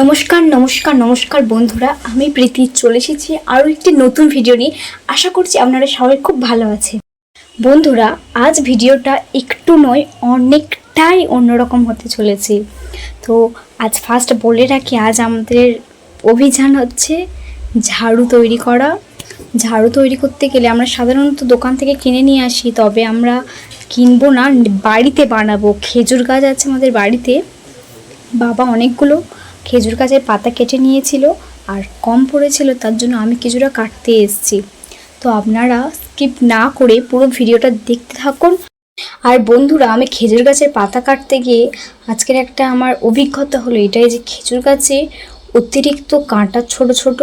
নমস্কার নমস্কার নমস্কার বন্ধুরা, আমি প্রীতি চলে এসেছি আরও একটি নতুন ভিডিও নিয়ে। আশা করছি আপনারা সবাই খুব ভালো আছে বন্ধুরা, আজ ভিডিওটা একটু নয়, অনেকটাই অন্যরকম হতে চলেছে। তো আজ ফার্স্ট বলে রাখি, আজ আমাদের অভিযান হচ্ছে ঝাড়ু তৈরি করা। ঝাড়ু তৈরি করতে গেলে আমরা সাধারণত দোকান থেকে কিনে নিয়ে আসি, তবে আমরা কিনবো না, বাড়িতে বানাবো। খেজুর গাছ আছে আমাদের বাড়িতে, বাবা অনেকগুলো। খেজুর গাছের পাতা কেটে নিয়েছিল আর কম পড়েছিল, তার জন্য আমি কিছুটা কাটতে এসেছি। তো আপনারা স্কিপ না করে পুরো ভিডিওটা দেখতে থাকুন। আর বন্ধুরা, আমি খেজুর গাছের পাতা কাটতে গিয়ে আজকের একটা আমার অভিজ্ঞতা হলো এটাই যে খেজুর গাছে অতিরিক্ত কাঁটা ছোট ছোট।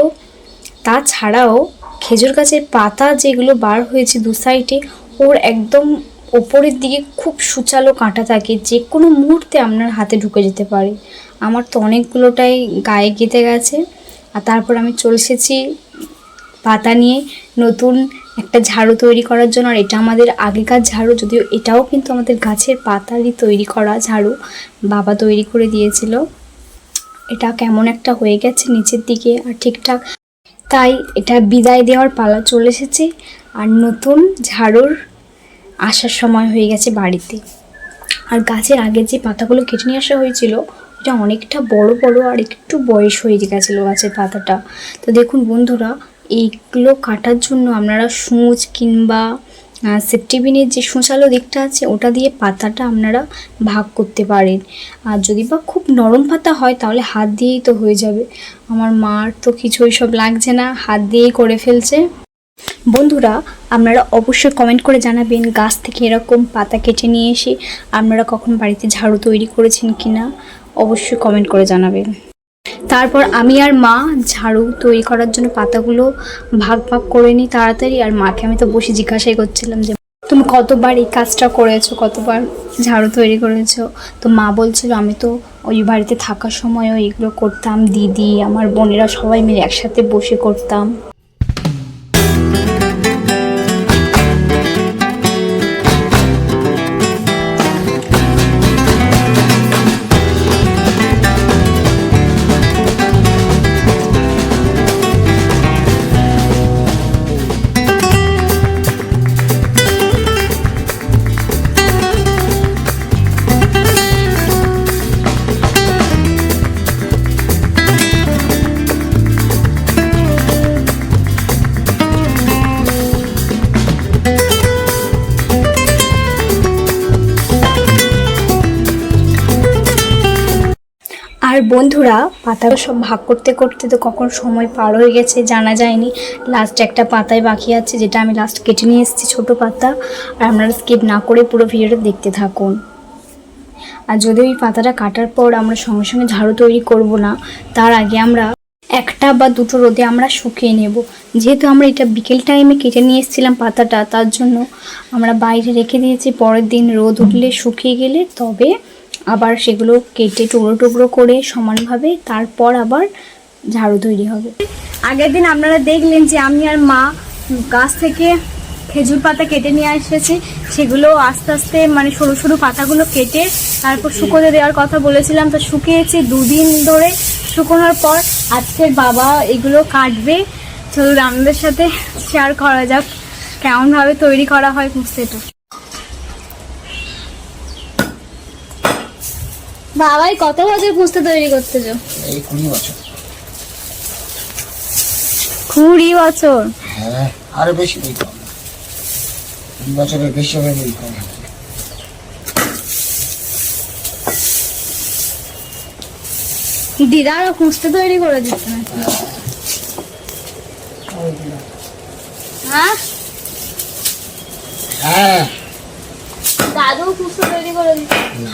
তাছাড়াও খেজুর গাছের পাতা যেগুলো বার হয়েছে দু সাইডে ওর একদম ওপরের দিকে খুব সুচালো কাঁটা থাকে, যে কোনো মুহূর্তে আপনার হাতে ঢুকে যেতে পারে। আমার তো অনেকগুলোটাই গায়ে গেঁথে গেছে। আর তারপর আমি চলে এসেছি পাতা নিয়ে নতুন একটা ঝাড়ু তৈরি করার জন্য। আর এটা আমাদের আগেকার ঝাড়ু, যদিও এটাও কিন্তু আমাদের গাছের পাতারই তৈরি করা ঝাড়ু। বাবা তৈরি করে দিয়েছিল। এটা কেমন একটা হয়ে গেছে নিচের দিকে আর ঠিকঠাক। তাই এটা বিদায় দেওয়ার পালা চলে এসেছে। আর নতুন ঝাড়ুর আসার সময় হয়ে গেছে বাড়িতে। আর গাছের আগে যে পাতাগুলো কেটে নিয়ে আসা হয়েছিল, এটা অনেকটা বড় বড় আর একটু বয়স হয়ে গেছিল গাছের পাতাটা। তো দেখুন বন্ধুরা, এইগুলো কাটার জন্য আপনারা সূচ কিংবা সেফটিবিনের যে সূচালো দিকটা আছে, ওটা দিয়ে পাতাটা আপনারা ভাগ করতে পারেন। আর যদি বা খুব নরম পাতা হয়, তাহলে হাত দিয়েই তো হয়ে যাবে। আমার মার তো কিছুই সব লাগছে না, হাত দিয়েই করে ফেলছে। বন্ধুরা, আপনারা অবশ্যই কমেন্ট করে জানাবেন গাছ থেকে এরকম পাতা কেটে নিয়ে এসে আপনারা কখন বাড়িতে ঝাড়ু তৈরি করেছেন কি না অবশ্যই কমেন্ট করে জানাবেন। তারপর আমি আর মা ঝাড়ু তৈরি করার জন্য পাতাগুলো ভাগ ভাগ করে নিই তাড়াতাড়ি, আর মাকে আমি তো বসে জিজ্ঞাসাই করছিলাম যে, তুমি কতবার এই কাজটা করেছ? কতবার ঝাড়ু তৈরি করেছ? তো মা বলছিল, আমি তো ওই বাড়িতে থাকার সময়ও এগুলো করতাম, দিদি, আমার বোনেরা সবাই মিলে একসাথে বসে করতাম। বন্ধুরা সব ভাগ করতে করতে তো কখন সময় পার হয়ে গেছে জানা যায়নি। লাস্ট একটা পাতায় বাকি আছে যেটা আমি লাস্ট কেটে নিয়ে এসেছি ছোটো পাতা। আর আপনারা স্কিপ না করে পুরো ভিডিওটা দেখতে থাকুন। আর যদি ওই পাতাটা কাটার পর আমরা সঙ্গে সঙ্গে ঝাড়ু তৈরি করব না, তার আগে আমরা একটা বা দুটো রোদে আমরা শুকিয়ে নেব। যেহেতু আমরা এটা বিকেল টাইমে কেটে নিয়ে এসেছিলাম পাতাটা, তার জন্য আমরা বাইরে রেখে দিয়েছি। পরের দিন রোদ উঠলে শুকিয়ে গেলে তবে আবার সেগুলো কেটে টুকরো টুকরো করে সমানভাবে তারপর আবার ঝাড়ু তৈরি হবে। আগের দিন আপনারা দেখলেন যে আমি আর মা গাছ থেকে খেজুর পাতা কেটে নিয়ে এসেছি। সেগুলো আস্তে আস্তে মানে সরু সরু পাতাগুলো কেটে তারপর শুকোতে দেওয়ার কথা বলেছিলাম। তো শুকিয়েছি দুদিন ধরে শুকোনোর পর আজকের বাবা এগুলো কাটবে। চলুন, আমাদের সাথে শেয়ার করা যাক কেমনভাবে তৈরি করা হয় সেটা বাবাই কত বছর পুস্তে তৈরি করতেছো? এই কুড়ি বছর। কুড়ি বছর? হ্যাঁ আরও বেশি বই কম। না কুড়ি বছরের বেশি হবে বই কম। দিদারও খুঁজতে তৈরি করে দিচ্ছে নাকি? হ্যাঁ? হ্যাঁ। দাদু খুঁজতে তৈরি করে দিচ্ছে। না।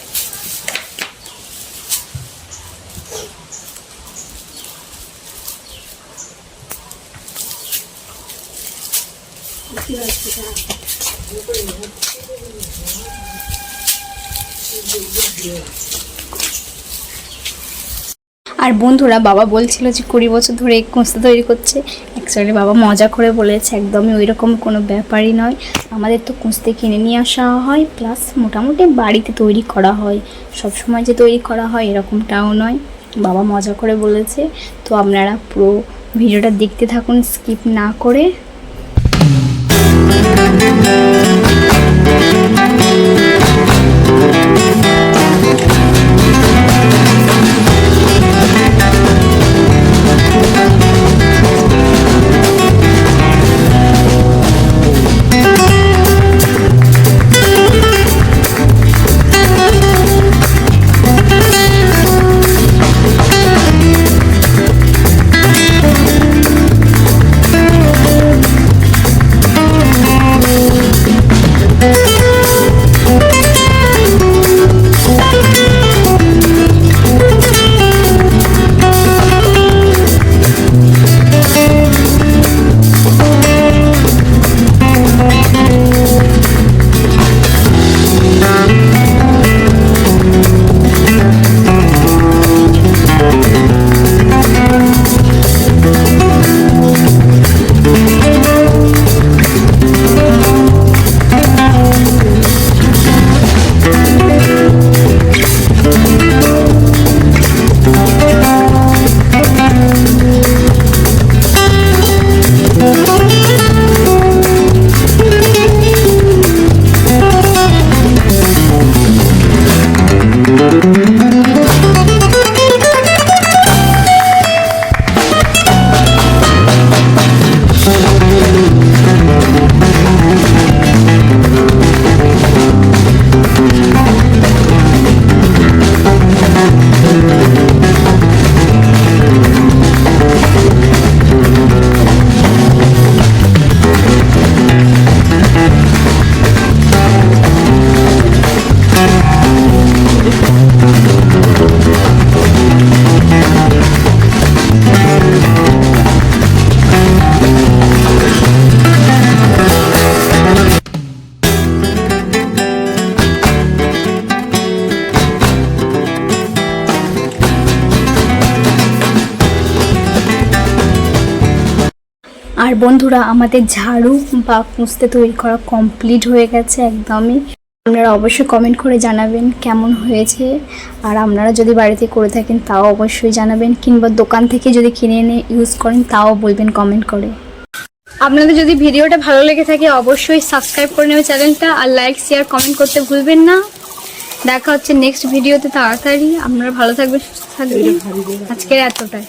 আর বন্ধুরা, বাবা বলছিল যে কুড়ি বছর ধরে এই তৈরি করছে। অ্যাকচুয়ালি বাবা মজা করে বলেছে, একদমই ওই রকম কোনো ব্যাপারই নয়। আমাদের তো কুস্তে কিনে নিয়ে আসা হয় প্লাস মোটামুটি বাড়িতে তৈরি করা হয়। সব সময় যে তৈরি করা হয় এরকমটাও নয়। বাবা মজা করে বলেছে। তো আপনারা পুরো ভিডিওটা দেখতে থাকুন স্কিপ না করে। আর বন্ধুরা আমাদের ঝাড়ু বা পুঁছতে তৈরি করা কমপ্লিট হয়ে গেছে একদমই। আপনারা অবশ্যই কমেন্ট করে জানাবেন কেমন হয়েছে। আর আপনারা যদি বাড়িতে করে থাকেন তাও অবশ্যই জানাবেন। কিংবা দোকান থেকে যদি কিনে এনে ইউজ করেন তাও বলবেন কমেন্ট করে। আপনাদের যদি ভিডিওটা ভালো লেগে থাকে অবশ্যই সাবস্ক্রাইব করে নেবে চ্যানেলটা আর লাইক শেয়ার কমেন্ট করতে ভুলবেন না। দেখা হচ্ছে নেক্সট ভিডিওতে তাড়াতাড়ি। আপনারা ভালো থাকবেন সুস্থ থাকবেন। আজকের এতটাই।